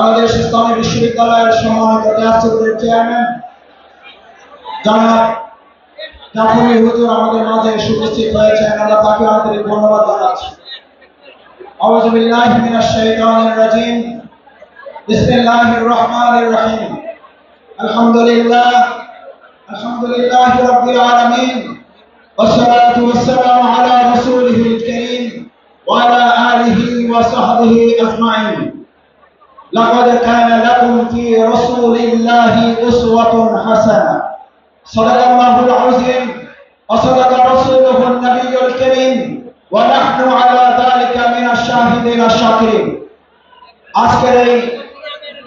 বাংলাদেশ ইসলামী বিশ্ববিদ্যালয়ের সম্মানিত ক্লাসরুমের চেয়ারম্যান জনাব জাফরি হুজুর আমাদের মাঝে এসে উপস্থিত হয়েছেন আমরা তাকে আন্তরিক ধন্যবাদ জানাচ্ছি أعوذ بالله من الشيطان الرجيم بسم الله الرحمن الرحيم الحمد لله الحمد لله رب العالمين والصلاة والسلام على رسوله الكريم وعلى آله وصحبه أجمعين لقد كان لكم في رسول الله أسوة حسنة صدق الله العظيم وصدق رسوله النبي الكريم ونحن على ذلك من الشاهدين الشاكرين আজকের এই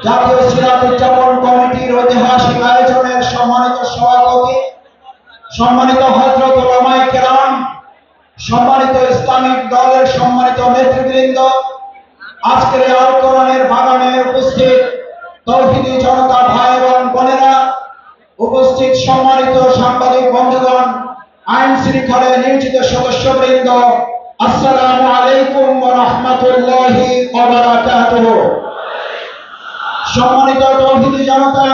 জাতীয় সিরাত উদযাপন কমিটির ঐতিহাসিক আয়োজনের সম্মানিত সভাপতি সম্মানিত হজরত ওলামাই কেরাম সম্মানিত ইসলামিক দলের সম্মানিত নেতৃবৃন্দ আজকের এই আল কোরআনের বাগানে উপস্থিত তৌহিদি জনতা ভাই এবং বোনেরা, উপস্থিত সম্মানিত সাংবাদিক বন্ধুগণ, আইন শৃঙ্খলে নিয়োজিত সদস্যবৃন্দ, আসসালামু আলাইকুম ওয়া সম্মানিত তৌহিদি জনতা,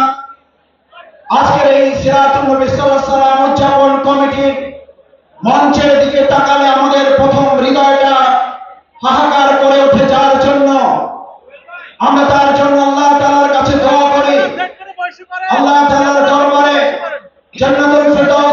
আজকের এই সিরাতুল নবী সাল্লাল্লাহু আলাইহি উদযাপন কমিটির মঞ্চের দিকে তাকালে আমাদের প্রথম আল্লাহ তাআলার দরবারে জান্নাতুল ফেরদাউস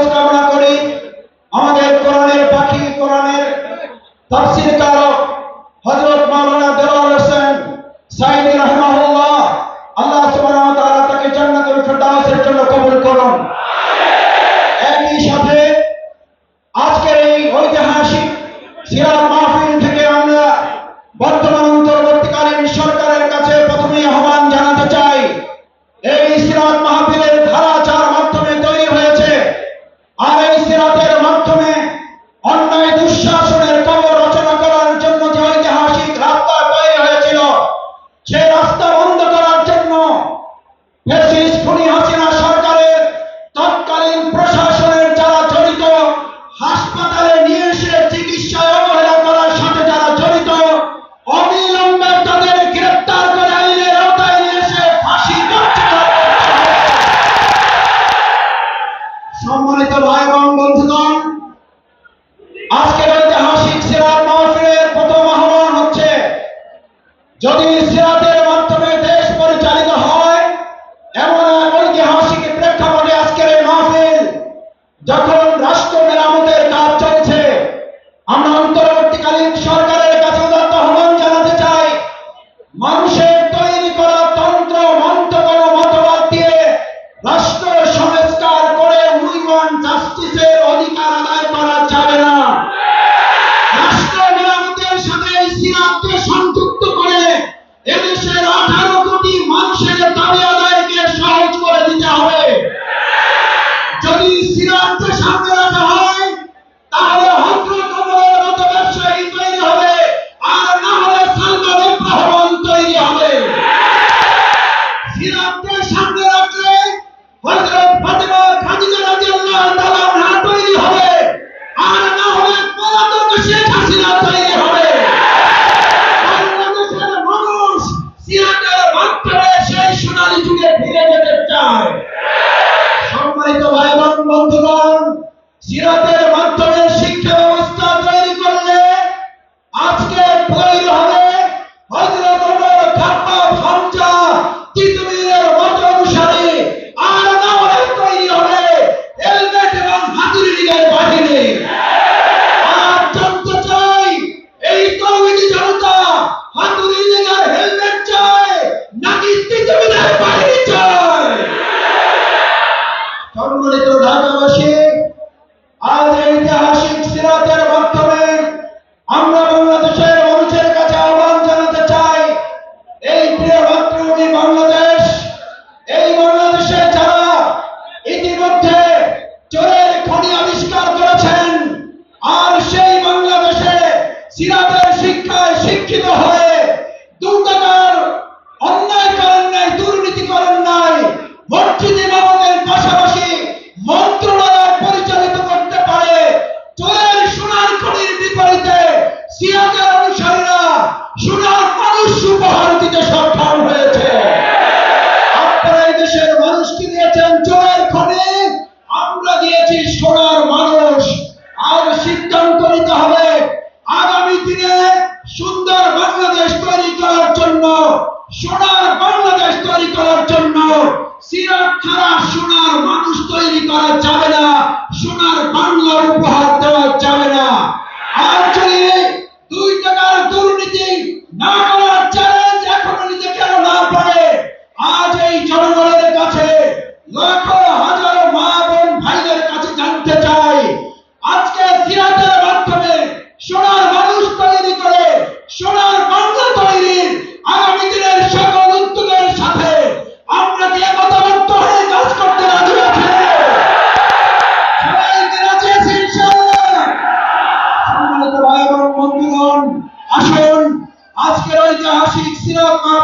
ছাড়া সোনার মানুষ তৈরি করা যাবে না। সোনার বাংলার উপহার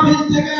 নাভির থেকে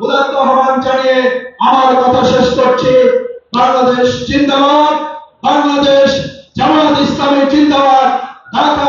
উদাত্ত আহ্বান জানিয়ে আমার কথা শেষ করছি। বাংলাদেশ জিন্দাবাদ বাংলাদেশ জামাত ইসলামী জিন্দাবাদ। ঢাকা